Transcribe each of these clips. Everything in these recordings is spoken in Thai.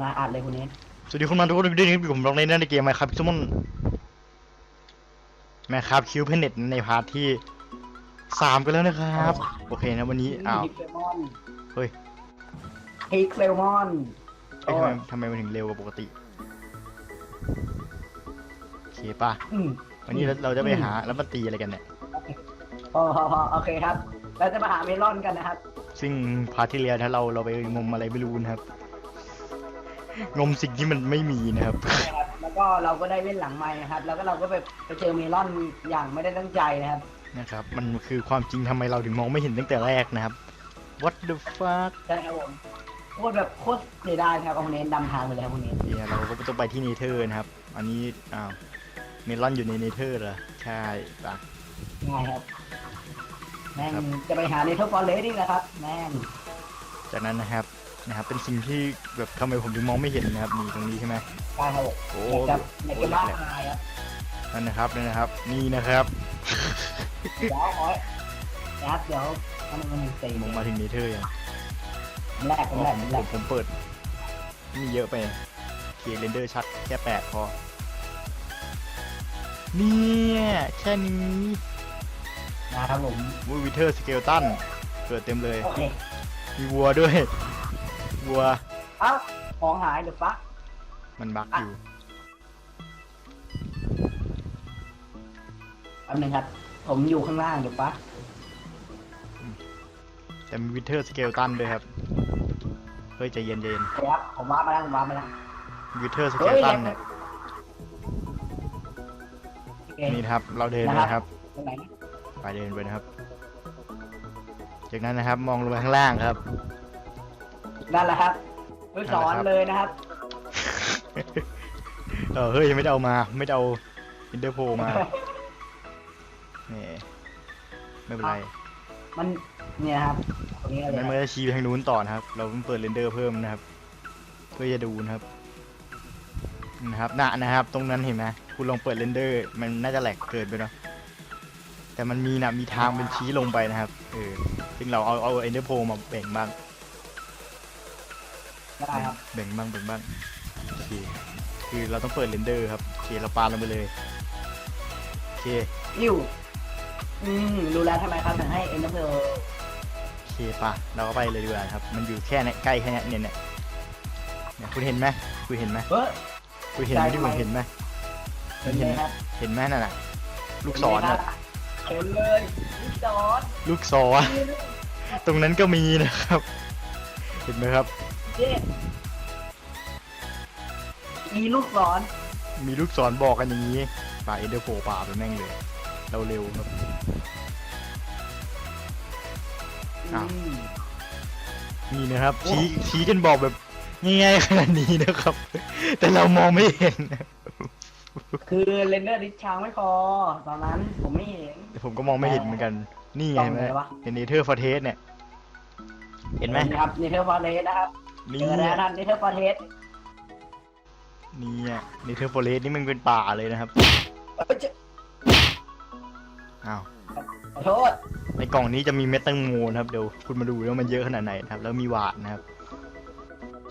มาอัดเลยคุณเนทสวัสดีคุณมาทุกคนด้วยนะครับผมลองเล่นในเกมไหมครับพิซมอนแมคครับคิวเพนเน็ตในพาร์ทที่สามกันแล้วนะครับ โอเคนะวันนี้อ้าวพิกเลมอนเฮ้ยพิกเลมอนเอ้ยทำไมทำไมมันถึงเร็วกว่าปกติโอเคป่ะอืมวันนี้เราเราจะไปหาแล้วมันตีอะไรกันเนี่ยพอพอพอโอเคครับเราจะมาหาเมลอนกันนะครับ ซึ่งพาร์ทที่แล้วถ้าเราเราไปงมอะไรไม่รู้นะครับ งมสิ่งที่มันไม่มีนะครับ นะครับ แล้วก็เราก็ได้เล่นหลังไม้นะครับ แล้วก็เราก็ไปไปเจอเมลอนอย่างไม่ได้ตั้งใจนะครับ นะครับ มันคือความจริงทำไมเราถึงมองไม่เห็นตั้งแต่แรกนะครับ What the fuck ใช่ครับผมโคตรแบบโคตรเสียดายครับเอาคุณเนทดำทางไปแล้วคุณเนทเนี่ยเราก็ต้องไปที่เนเธอร์นะครับ อันนี้อ้าวเมลอนอยู่ในเนเธอร์เหรอใช่ปะ ง่ายครับ แม่งครับ จะไปหาในท็อปฟอร์เรสนี่แหละครับ แม่งจากนั้นนะครับ นะครับเป็นสิ่งที่แบบทำไมผมถึงมองไม่เห็นนะครับนี่ตรงนี้ใช่ไหมใช่ครับผมโอ้อยากจะอยากจะบ้าตายครับนั่นนะครับนั่นนะครับ นี่นะครับเดี๋ยวขอนะครับเดี๋ยวมันมันตีมองมาถึงเนเธอร์ยังแรกอ๋อแรกผมแรผมกผมเปิดนี่เยอะไปเคเรนเดอร์ชัดแค่แปดพอเนี่ยแค่นี้นะครับผมวูวิเทอร์สเกลตันเกิดเต็มเลยโอเคมีวัวด้วย วัวเอ้าของหายเดี๋ยวฟักมันบักอยู่ แป๊บนึงครับ ผมอยู่ข้างล่างเดี๋ยวฟักแต่มีวิเทอร์สเกลตันด้วยครับ เฮ้ยใจเย็นเย็นครับ ผมว้าร์ปมาแล้วผมว้าร์ปมาแล้ววิเทอร์สเกเฮ้ลยตันแรเนี่ยกโอเคนี่นะครับ เราเดินไปนะครับ ตรงไหนนะไปเดินไปนะครับ จากนั้นนะครับ มองลงไปข้างล่างครับ นั่นแหละครับลูกศรเลยนะครับ เออเฮ้ยยังไม่ได้เอามา ไม่ได้เอาอินเตอร์โพมา นี่ไม่เป็นไรมันเนี่ยครับตรงนี้เลนั้ยนมันจะชี้ไปทางนู้นต่อนะครับ เราเพิ่งเปิดเรนเดอร์เพิ่มนะครับ เพื่อจะดูนะครับนะครับน่ะนะครับ ตรงนั้นเห็นไหมคุณลองเปิดเรนเดอร์ มันน่าจะแหลกเกินไปเนาะแต่มันมีนะมีทางเป็นชี้ลงไปนะครับเออซึ่งเราเอาเอาเอนเดอร์โพมาแบ่งบ้าง ได้ครับ แบ่งบ้างแบ่งบ้างโอเคคือเราต้องเปิดเรนเดอร์ครับโอเคเราปาลงไปเลยโอเคอิวอืมรู้แล้วทำไมครับถึงให้เอ็นเตอร์เพลโอเคปะเราก็ไปเลยดีกว่าครับ มันอยู่แค่เนี้ยใกล้แค่เนี้ยเนี่ยเนี่ยเนี่ยคุณเห็นไหมคุณเห็นไหมเฮ้ย คุณเห็นไหมได้ที่ไหมผมเห็นไหมเห็นเลยครับ เห็นไหมนั่นน่ะลูกศรเห็นน่ะไหมครับเห็นเลยลูกศรลูกศรตรงนั้นก็มีนะครับ เห็นไหมครับ เจ๊มีลูกศรมีลูกศรบอกกันอย่างนี้ป่าเอเดอร์โฟป่าไปแม่งเลย เราเร็วครับอ้าวอืมนี่นะครับโอ้ชี้ชี้กันบอกแบบง่ายๆขนาดนี้นะครับ แต่เรามองไม่เห็นคือเรนเดอร์ดิสช้างไม่พอ ตอนนั้นผมไม่เห็น แต่ผมก็มองไม่เห็นเหมือนกัน นี่ไงต้องเห็นไหมไหนวะ เป็นเนเธอร์ฟอร์เทสเนี่ย เห็นไหมครับนี่เทอร์ฟอร์เรสนะครับ นี่เจอแล้วท่านนี่เทอร์ฟอร์เรสนี่เนเธอร์ฟอร์เทสนี่มันเป็นป่าเลยนะครับเอ้ยเจ๊อ้าวขอโทษในกล่องนี้จะมีเม็ดแตังโมนะครับเดี๋ยวคุณมาดูว่ามันเยอะขนาดไหนนะครับ แล้วมีหวาดนะครับ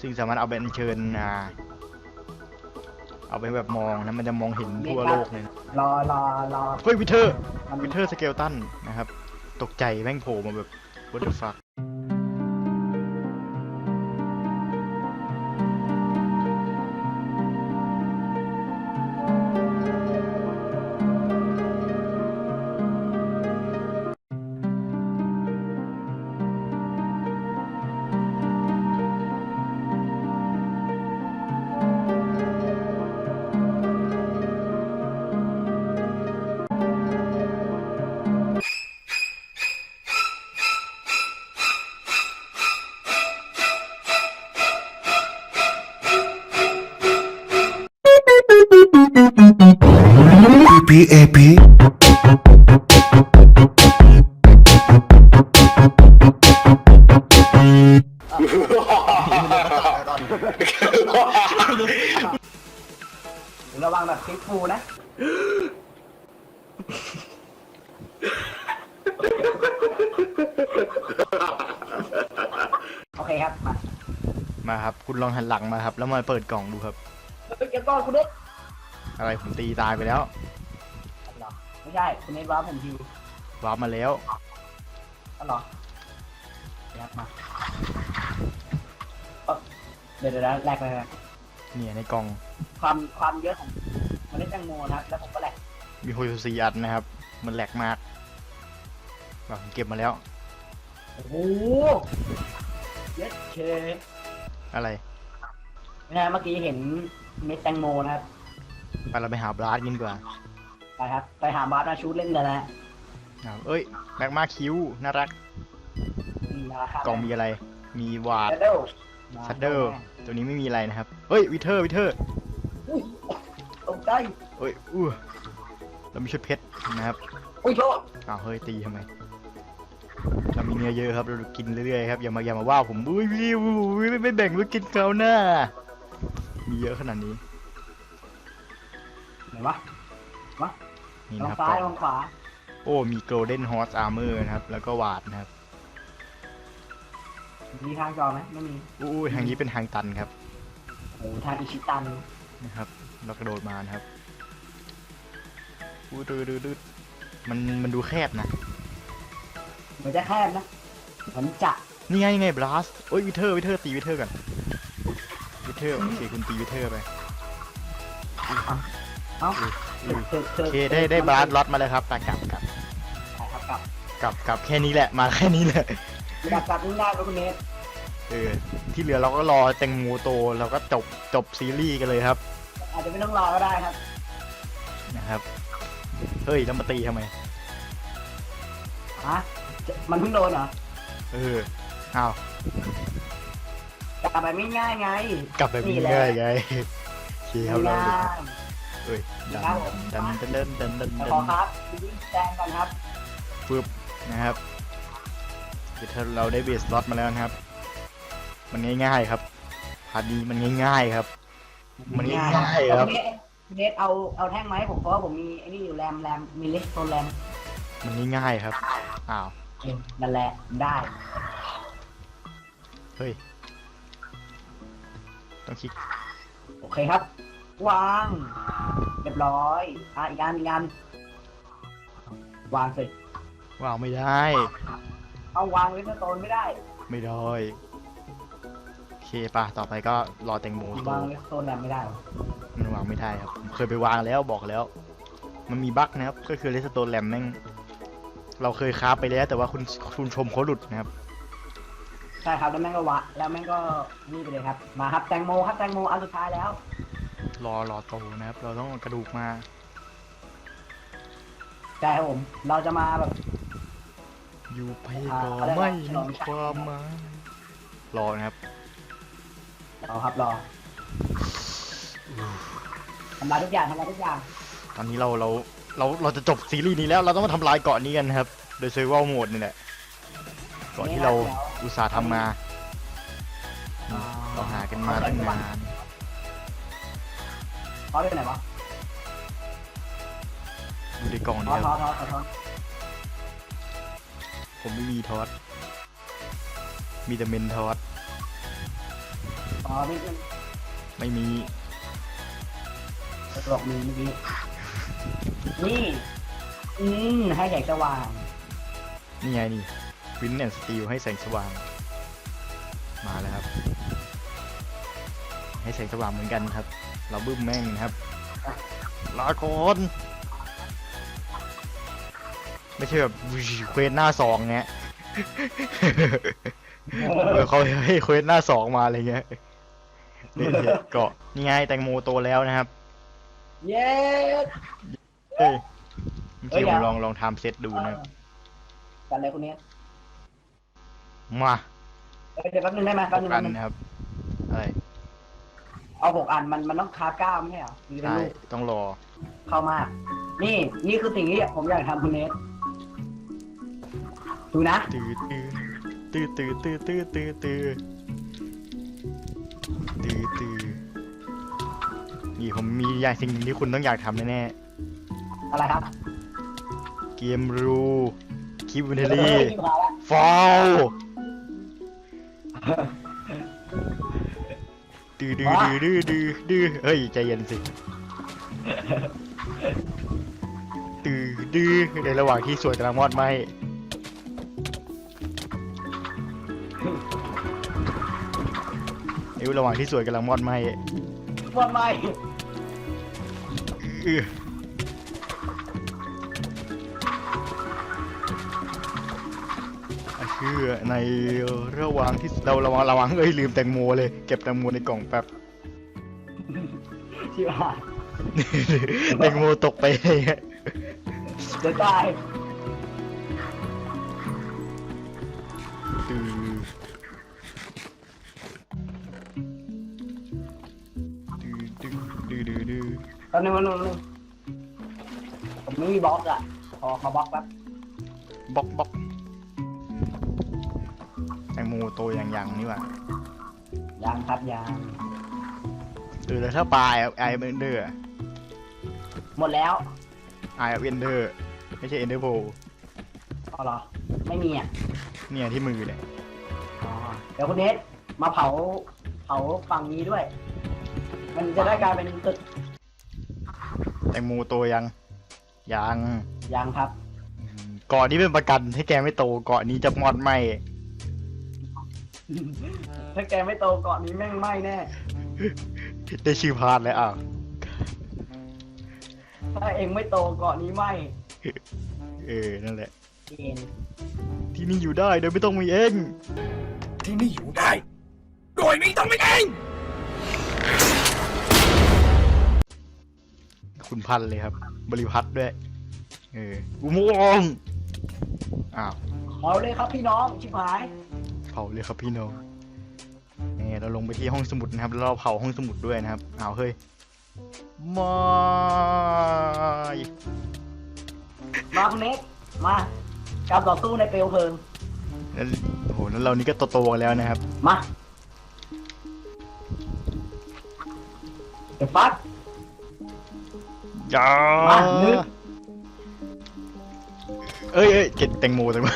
ซึ่งสามารถเอาไปอัญเชิญอ่าเอาไปแบบมองนะมันจะมองเห็นทั่วโลกเลยนะรอรอรอเฮ้ยวิเทอร์มันวิเทอร์สเกลตันนะครับ ตกใจแม่งโผล่มาแบบ what the fuck พีเอพีระวังแบบคลิปฟูนะ โอเคครับ มามาครับ คุณลองหันหลังมาครับ แล้วมาเปิดกล่องดูครับเฮ้ยเดี๋ยวก่อนคุณเนทอะไรผมตีตายไปแล้วเหรอ ไม่ใช่คุณเนทว้าผมทีวาร์ปมาแล้วก็เหรอเดี๋ยวมาเอ้าเดี๋ยวเดี๋ยวนะแรกเลยนะเนี่ยในกล่องความความเยอะของเมล็ดแตงโมนะครับแล้วผมก็แหลกมีโฮโซซีอันนะครับ มันแหลกมากว่าผมเก็บมาแล้วโอ้โหเยอะเคอะไรนะเมื่อกี้เห็นเม็ดแตงโมนะครับ ไปเราไปหาบลาสกินดีกว่า ไปครับ ไปหาบาสมาชูดเล่นกันนะเอาเอ้ยแม็กมาคิวน่ารัก มีราคากล่องมีอะไร มีวาดชัดเดิลชัดเดอร์ตัวนี้ไม่มีอะไรนะครับ เฮ้ยวิเทอร์วิเทอร์อุ้ยตกใจเอ้ยอู้เรามีชุดเพชรนะครับอุ้ยโทษอ้าวเฮ้ยตีทำไมเรามีเนื้อเยอะครับเรากินเรื่อยๆครับอย่ามาอย่ามาว่าผมอุ้ยวิวอุ้ยไม่ไม่แบ่งไว้กินเขาวหน้ามีเยอะขนาดนี้ไหนวะ นี่ลอนะงครับซ้ายกลล่ององขวาโอ้มี golden horse armor นะครับ แล้วก็วาดนะครับมีทางจอไหมไม่มีอู้ทางนี้เป็นทางตันครับโอ้โหทางอิชิตันนะครับเรากระโดดมานะครับอู้ดูดูดูมันมันดูแคบนะเหมือนจะแคบนะเหมือนจะนี่ไงไงบลัสโอ้ยวิเทอร์วิเทอร์ตีวิเทอร์ก่อนวิเทอร์โอเคคุณตีวิเทอร์ไป เอ้าอุ้ยเธอเธอ โอเคได้ได้บลัสล็อตมาแล้วครับกลับกลับกลับครับกลับกลับกลับแค่นี้แหละมาแค่นี้แหละกลับกลับง่ายๆครับคุณเนทเออที่เหลือเราก็รอแตงโมโตเราก็จบจบซีรีส์กันเลยครับ อาจจะไม่ต้องรอก็ได้ครับนะครับเฮ้ยแล้วมาตีทำไมฮะจะมันเพิ่งโดนเหรอเอออ้าวกลับไปไม่ง่ายไงกลับแบบนี้ง่ายไงโอเคครับเรา ง่าย เอ้ยดันครับผมดันดันดันดันดันแต่ดัขอนครับดูแจงก่อนครับปึ๊บนะครับเดี๋ยวถ้าเราได้เบสล็อตมาแล้วนะครับ มันง่ายๆครับพาร์ทนี้มันง่ายๆครับ มันง่ายๆครับณเนทคุณเนทเอาเอาแท่งไมาให้ผมเพราะว่าผมมีไอ้นี่อยู่แรมแรมมีเลสโซนแรมมันง่ายๆครับอ้าวเออนั่นแหละได้เฮ้ยต้องคลิกโอเคครับ วาง เรียบร้อยอะอีกอันอีกอันวางเสร็จว้าวไม่ได้ เอาวางเลสโซนไม่ได้ไม่ได้โอเคป่ะต่อไปก็รอแตงโมโตวางเลสโซนแรมไม่ได้มันวางไม่ได้ครับผมเคยไปวางแล้วบอกแล้ว มันมีบั๊กนะครับก็คือเลสโตนแรมแม่งเราเคยคราฟไปแล้ว แต่ว่าคุณคุณชมเขาหลุดนะครับใช่ครับแล้วแม่งก็วะแล้วแม่งก็นี่ไปเลยครับ มาครับแตงโมครับแตงโมอันสุดท้ายแล้ว รอรอโตนะครับ เราต้องเอากระดูกมาใช่ครับผม เราจะมาแบบ อยู่ไปอ่าก็อะไรนะไม่ฉลมีองชัยความหมายรอนะครับรอครับรอทำลายทุกอย่างทำลายทุกอย่าง ตอนนี้เราเราเราเราจะจบซีรีส์นี้แล้ว เราต้องมาทำลายเกาะนี้กันนะครับ โดยเซอร์ไวลโหมดนี่แหละเกาะที่เราอุตส่าห์ทำมา เราหากันมาตั้งนาน เขาเรียกไหนวะดูในกล่องทนี้อคทอรับทอทอทอผมไม่มีทอสมีแต่เมนทอสทอนิดนึงไม่มีกระโดดมีเมื่อกี้นี่ อืมให้แสงสว่างนี่ไงนี่วินแอนสตีลให้แสงสว่าง มาแล้วครับ ให้แสงสว่างเหมือนกันครับ เราบึ้มแม่งนะครับลาก่อนไม่ใช่แบบวิเควสหน้าสองเงี้ยเออเขาให้เควสหน้าสองมาอะไรเงี้ยเนี่ยเกาะนี่ไงแตงโมโตแล้วนะครับ เย้เอ้ยเมื่อเอ้ยกี้เดี๋ผยวมลองลองทำเซตดูนะครับกันเลยคุณเนี้ยมาเอ้ยเดี๋ยวแป๊บนึงได้ไหมแป๊บนึงกัแป๊นบนึงนะครับอะไร เอาหกอันมันมันต้องคาบเก้าไม่ใช่เหรอมีเป็นใช่ลูกต้องรอ เข้ามากนี่นี่คือสิ่งที่ผมอยากทำคุณเนสดูนะตื้อตื้อตื้อตื้อตื้อตื้อตื้อตื้อตื้อตื้อนี่ผมมีอย่างสิ่งหนึ่งที่คุณต้องอยากทำแน่อะไรครับๆเกมรูคิวเนเฮ้ลี่ยมาแล้วฟอล ดื้อดื้อดื้อดื้อดื้อดื้อเฮ้ยใจเย็นสิดื้อดื้อในระหว่างที่สวนกำลังมอดไหมในระหว่างที่สวนกำลังมอดไหมหมดไหม ในระหว่างที่เราระวังระวังเอ้ยลืมแตงโมเลยเก็บแตงโมในกล่องแป๊บชิบหายแตงโมตกไปเดี๋ยวตายดื้อดื้อดื้อดื้อดื้อตอนนี้มันงผมไม่มีบล็อกอะขอขอบล็อกแป๊บบล็อกบล็อกแต งโมโตอย่างยังนี่หว่ายังครับยังเออแล้วถ้าปลาไอไอเอนเดอร์หมดแล้วไอเอนเดอร์ไม่ใช่เอนเดอร์โพเอาเหรอ ไม่มีอะ เนี่ยที่มือเนี่ยอ๋อ เดี๋ยวคุณเนสมาเผา เผาฝั่งนี้ด้วย มันจะได้กลายเป็นตึกแตงโมโตยังยังยังครับอืมเกาะนี้เป็นประกันให้แกไม่โตเกาะนี้จะมอดไหม ถ้าแกไม่โตเกาะนี้แม่งไหม้แน่ ได้ชื่อพาร์ทแล้วอะถ้าเองไม่โตเกาะนี้ไหม้เออ นั่นแหละ เองที่นี่อยู่ได้โดยไม่ต้องมีเองที่นี่อยู่ได้ โดยไม่ต้องไม่เอง คุณพันธุ์เลยครับ บริพัตรด้วย เอออุโมงค์อ้าว เอาเลยครับพี่น้อง ชิบหาย เผาเลยครับพี่น้องนี่เราลงไปที่ห้องสมุดนะครับแล้วเราเผาห้องสมุดด้วยนะครับอ้าวเฮ้ยไมามาคุณเนสมาการต่อสู้ในเปลวเพลิงแล้วโอ้โหแล้วเรานี่ก็โตๆกันแล้วนะครับ มาเดี๋ยวฟัดจ้ามานึก เอ้ยเอ้ยเก็บแตงโมแตงโม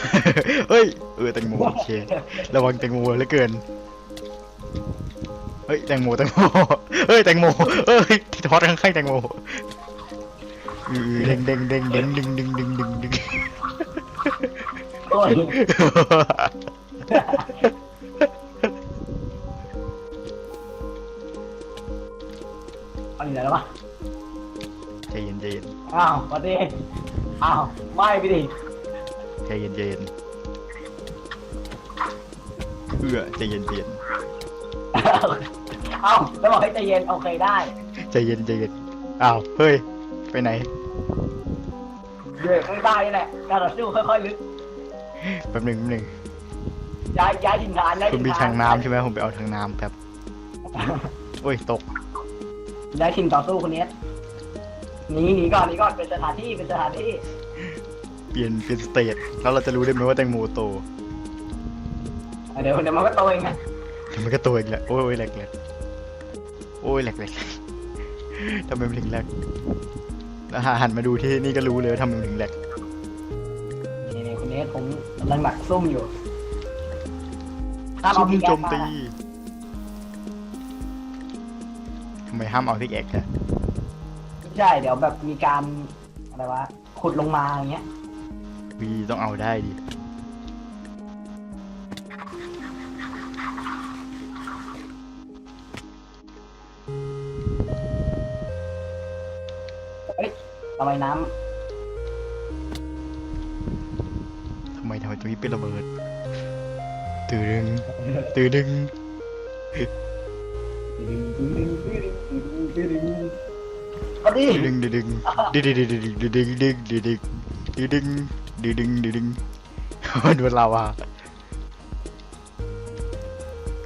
เอ้ยเออแตงโมโอเคระวังแตงโมเหลือเกินเฮ้ยแตงโมแตงโมเฮ้ยแตงโมเอ้ยที่ทอดข้างๆแตงโมเออเด้งเด้งเด้งเด้งดึงดึงดึงดึงดึงโอ้ยเอาอยู่ไหนแล้ววะใจเย็นใจเย็นอ้าวสวัสดี อ้าวไม่ไปดิใจเย็นใจเย็นเอื้อใจเย็นใจเย็นเอ้าแล้วบอกให้ใจเย็นโอเคได้ใจเย็นใจเย็นอ้าวเฮ้ยไปไหนเดี๋ยวข้างใต้นี่แหละการต่อสู้ค่อยๆลึกแป๊บหนึ่งแป๊บหนึ่งย้ายย้ายถิ่นฐานย้ายคุณถิ่นมีฐานทางน้ำใช่ไหมผมไปเอาทางน้ำแป๊บโอ้ยตกย้ายถิ่นต่อสู้คนนี้ หนีหนีก่อนหนีก่อนเป็นสถานที่เป็นสถานที่เปลี่ยนเปลี่ยนสเตจแล้วเราจะรู้ได้ไหมว่าแตงโมโตอะเดี๋ยวเดี๋ยวมันก็โตเองไงเดี๋ยวมันก็โตอีกแล้วโอ้ยโอ้ยแหลกแหลกโอ้ยแหลกแหลกทำไมมันถึงแหลกแล้วหันมาดูที่นี่ก็รู้เลยว่าทำไมมันถึงแหลกนี่นี่คนนี้ผมกำลังหนักซุ่มอยู่ห้ามซุ่เอามพี่โจแก๊กมมาตีทำไมห้ามเอาพิกแอคอะ ใช่เดี๋ยวแบบมีการอะไรวะขุดลงมาอย่างเงี้ยวีต้องเอาได้ดิทำไมน้ทำไมทำไมตรงนี้เป็นระเบิด ตื่นดึง ตื่นดึงำ มาดิดึงดึงดึงดึงดึงดึงดึงดึงดึงดึงดึงดึงดึงดึงดึงดึงมันเป็นลาวา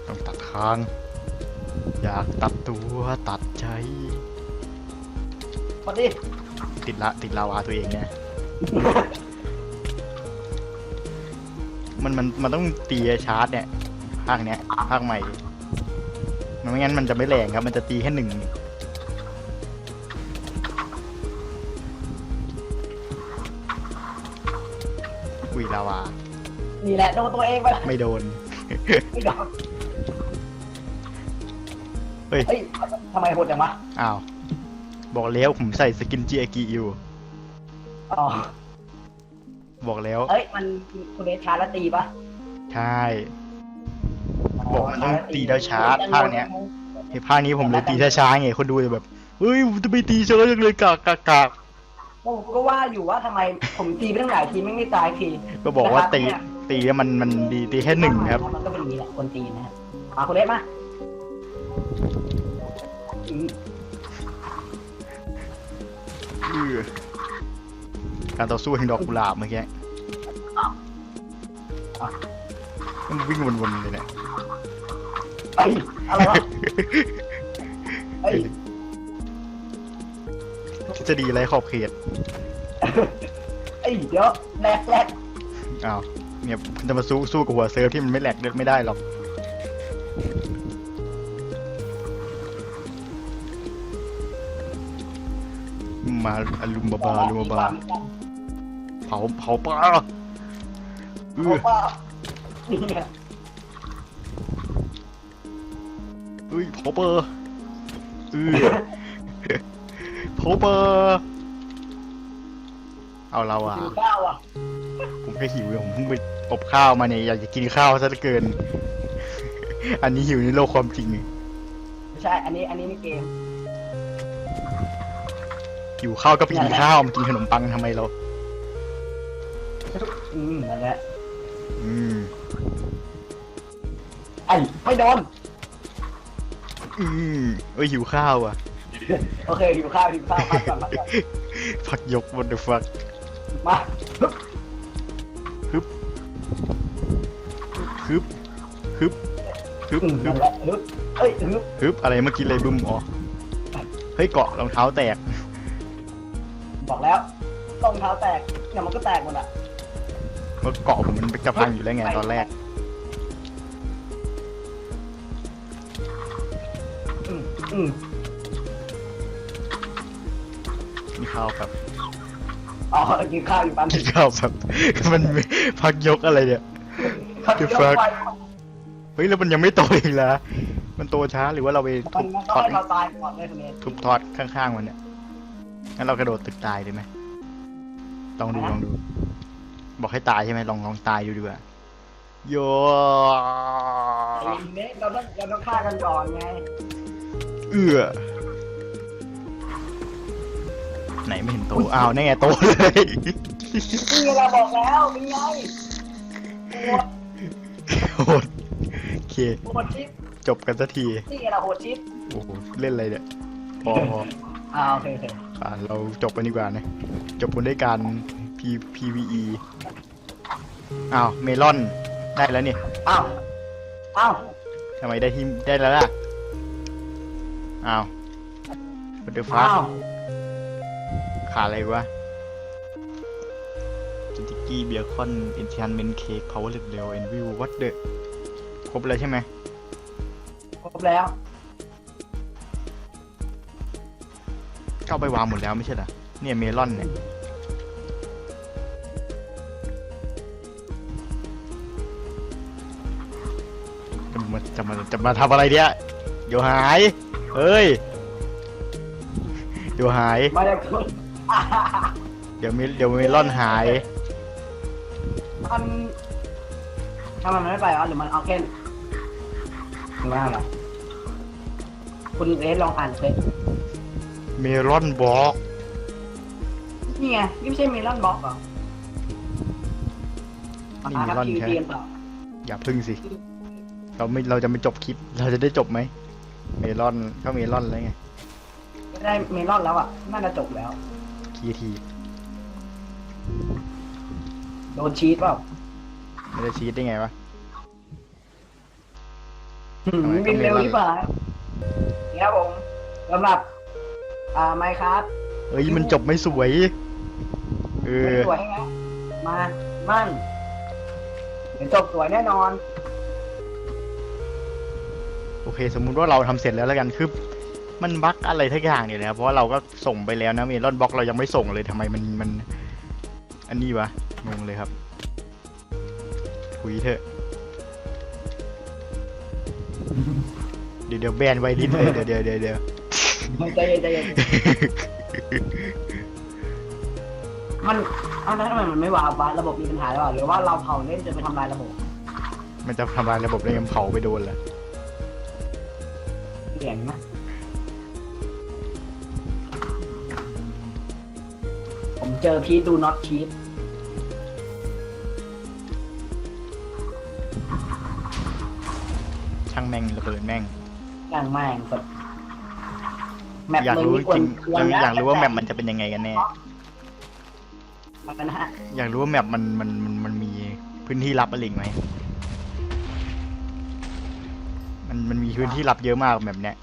ต้องตัดคาง อยากตัดตัวตัดใจมาดิติดละติดลาวาตัวเองเนี่ยมันมันมันต้องตีชาร์จเนี่ยภาคเนี้ยภาคใหม่มันไม่งั้นมันจะไม่แรงครับ มันจะตีแค่หนึ่ง นี่แหละโดนตัวเองไปละไม่โดน ไม่โดนเฮ้ย เฮ้ยทำไมโหดจังวะอ้าว บอกแล้วผมใส่สกินจีอากิอยู่ อ๋อบอกแล้วเอ้ยมันคุณเดชชาร์จแล้วตีปะใช่ บอกมันต้องตีแล้วชาร์จภาคเนี้ย ไอ้ภาคนี้ผมเลยตีช้าๆไงคนดูจะแบบเฮ้ยจะไปตีช้าจังเลยกากกากกากผมก็ว่าอยู่ว่าทำไมผมตีไปตั้งหลายทีไม่ไม่ตายทีก็บอกว่าตี ตีแล้วมันมันดีตีแค่หนึ่งครับ มันก็เป็นอย่างนี้แหละคนตีนะฮะมาคุณเดชมาอืมอื้อการต่อสู้แห่งดอกกุหลาบเมื่อกี้มันวิ่งวนๆเลยเนี่ย เอ้ยอะไรวะเอ้ยทฤษฎีไรขอบเขตเอ้ยเดี๋ยวแรกแรกอ้าว เนี่ยมันจะมาสู้สู้กับหัวเซิร์ฟที่มันไม่แหลกเดินไม่ได้หรอก มาอลุมบาบาอลุมบาบาเผาเผาปลาเอเพอราะว่านี่ไงเฮ้ยเผาเปอร์เออเผาเปอร์เอาเราอะกินข้าวอะ ผมก็หิวอยู่ผมเพิ่งไปอบข้าวมาเนี่ยอยากจะกินข้าวซะเหลือเกิน อันนี้หิวในโลกความจริงไม่ใช่ อันนี้ อันนี้ในเกม หิวข้าวก็ไปกินข้าวมากินขนมปังทำไมเรา อืมนั่นแหละ อืมไอ้ไม่โดน อืมเอ้ยหิวข้าวอะ โอเคหิวข้าวหิวข้าวพักก่อนพักก่อน พักยก what the fuck มา ฮึบฮึบอืมฮึนั่บนแหละฮึบเอ้ยฮึบฮึบอะไรเมื่อกี้เลยบึ้มอ๋อเฮ้ยเกาะรองเท้าแตก บอกแล้วรองเท้าแตกเนี่ยมันก็แตกหมดอะเพราะเกาะผมมันจะพังอยู่แล้วไงตอนแรกอืมอืมกินข้าวแบบอ๋อกินข้าวอยู่ปั๊มกินข้าวแบบมันพักยกอะไรเนี่ยเขาเยอะไปเฮ้ยแล้วมันยังไม่โตอีกเหรอมันโตช้าหรือว่าเราไปมัทุนบมันทก็อดให้เราตายก่อนเลยคุณเนสทุบทอดข้างๆมันเนี่ยงั้นเรากระโดดตึกตายได้ไหมลองดูลองดู บอกให้ตายใช่ไหมลองลองตายดูดีกว่าโยไอ้เนสเราต้องเราต้องฆ่ากันก่อนไงเอื้อไหนไม่เห็นโตอ้าวนี่ไงโตเลยนี่เราบอกแล้วเป็นไงโหดโหดโอ เค โหดชิปจบกันสักที นี่เราโหดชิปโอ้โหเล่นอะไรเนี่ยพอพออ่าโอเคโอเคอ่าเราจบกันดีกว่านะ จบกันด้วยการ P PVE อ้าว เมลอน ได้แล้วนี่อ้าวอ้าวทำไมได้ที่ได้แล้วล่ะ อ้าวเดอร์ฟ้าอ้าวขาดอะไรวะสติกกี้เบียร์คอนเอนชันเมนเค้กพาวเวอร์เร็วเอ็นวิววัดเดอ ครบแล้วใช่ไหมครบแล้วก็เอาไปวางหมดแล้วไม่ใช่เหรอ เนี่ยเมลอนเนี่ย จะมา จะมา จะมาทำอะไรเนี่ยเดี๋ยวหาย เฮ้ย เดี๋ยวหายมาจากคุณเดี๋ยวเมเดี๋ยวเมลอนหาย มันทำไมมันไม่ไปวะหรือมันเอาแค่หรือ ว่าอะไรคุณเรสลองอ่านเฟซเมลอนบล็อกนี่ไงนี่ไม่ใช่เมลอนบ็อกเหรอนี่เมลอนคิวแท้เรียนต่ออย่าพึ่งสิ เราไม่เราจะไม่จบคลิป เราจะได้จบไหม เมลอนก็เมลอนแล้วไงไม่ได้เมลอนแล้วอะ น่าจะจบแล้ว คีทีโดนชีสเปล่าไม่ได้ชีตได้ไงวะ หืมทำไมก็บินเร็วเมลอนที่ป่านี่ครับผมสำหรับ อ่าไมครับเอ้ยมันจบไม่สวย เออ สวยไงมามั่นเดี๋ยวจบสวยแน่นอน โอเค สมมุติว่าเราทำเสร็จแล้วแล้วกันคือมันบั๊กอะไรทักอย่างเนี่ยนะครับเพราะว่าเราก็ส่งไปแล้วนะเมลอนบล็อกเรายังไม่ส่งเลยทำไมมันมัน อันนี้วะงงเลยครับคุยเถอะ เดี๋ยวเดี๋ยวแบนไวริสเลยเดี๋ยวเดี๋ยวเดี๋ยวเดี๋ยวใจเย็นใจเย็นมันเอาแล้วทำไมมันไม่วางวะระบบมีปัญหาหรือเปล่าหรือว่าเราเผาเล่นจนไปทำลายระบบมันจะทำลายระบบได้ยังเผาไปโดนละเสียงนะผมเจอพีทดูน็อตชีทช่างแม่งระเบิดแม่ง อย่างแม่งสดแมปอยากมึงรู้นี่ควจรริงควรๆนะอยากรู้ว่าแมปมันจะเป็นยังไงกันแน่ มันนะฮะอยากรู้ว่าแมปมันมันมันมันมีพื้นที่ลับอะไรอีกไหมมันมันมีพื้นที่ลับเยอะมากแบบเนี้ย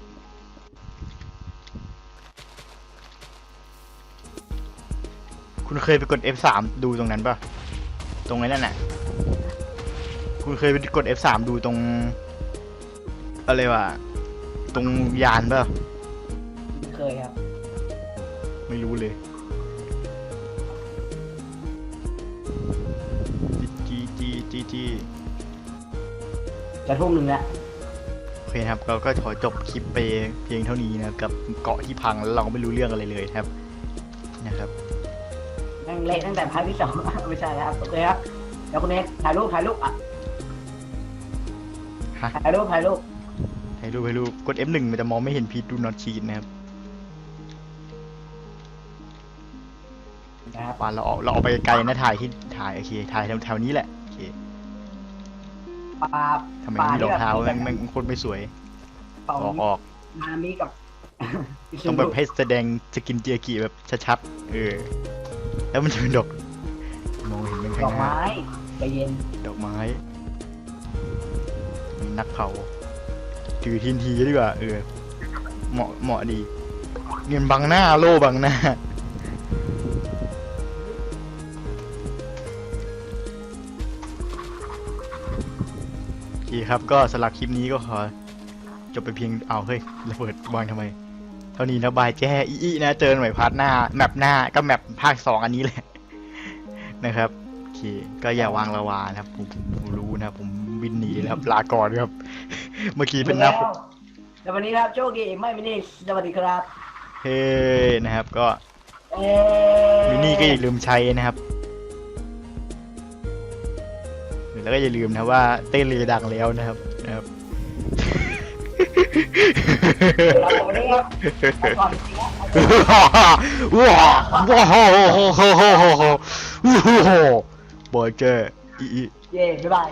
คุณเคยไปกด F3 ดูตรงนั้นปะตรงไอ้นั่นน่ะ คุณเคยไปกด F3 ดูตรง อะไรวะ ตรงยานปะไม่เคยครับ ไม่รู้เลยจีจีจีจีจะทุ่มหนึ่งแล้วโอเคนะครับ เราก็ขอจบคลิปไปเพียงเท่านี้นะครับกับเกาะที่พังแล้วเราก็ไม่รู้เรื่องอะไรเลยครับ นะครับแม่งเละตั้งแต่พาร์ทที่สองไม่ใช่แล้วครับโอเคครับเดี๋ยวคุณเอกถ่ายรูปถ่ายรูปอะฮะถ่ายรูปถ่ายรูป ให้ดูให้ดูกด F1 มันจะมองไม่เห็นพีทดูนอตชีตนะครับนะครับป่าเราออกเราออกไปไกลนะถ่ายที่ถ่ายโอเคถ่ายแถวแถวนี้แหละโอเคปลาทำไมปลาไม่มีรองเท้าที่แม่งแบบแม่งโคตรไม่สวยของออกออกนามิกับต้องแบบให้แสดงสกินเจียกิแบบชัดๆเออ แล้วมันจะเป็นดอกมองเห็นเป็นดข้าองกหน้าไม้ใจเย็นดอกไม้ มีนักเผา ถือทินทีดีกว่าเออเหมาะเหมาะดี เงินบังหน้าโล่บังหน้า โอเคครับก็สำหรับคลิปนี้ก็ขอ จบไปเพียงเอาเฮ้ยระเบิดวางทำไม เท่านี้นะบายแจ้อีอีนะเจอกันใหม่พาร์ทหน้า แมปหน้าก็แมปภาคสองอันนี้แหละ นะครับโอเคก็อย่าวางละวานะครับผมผมรู้นะครับผมบินหนีแล้วครับลาก่อนครับ เมื่อกี้เป็นนับแล้ววันนี้ครับโชคดีไม่มินี่สวัสดีครับเฮ้นะครับก็มินี่ก็อย่าลืมใช้นะครับแล้วก็อย่าลืมนะว่าเต้นรีดังแล้วนะครับนะครับว้าวว้าวว้าวว้าวว้าวโบเจอร์อีเย่บ๊ายบาย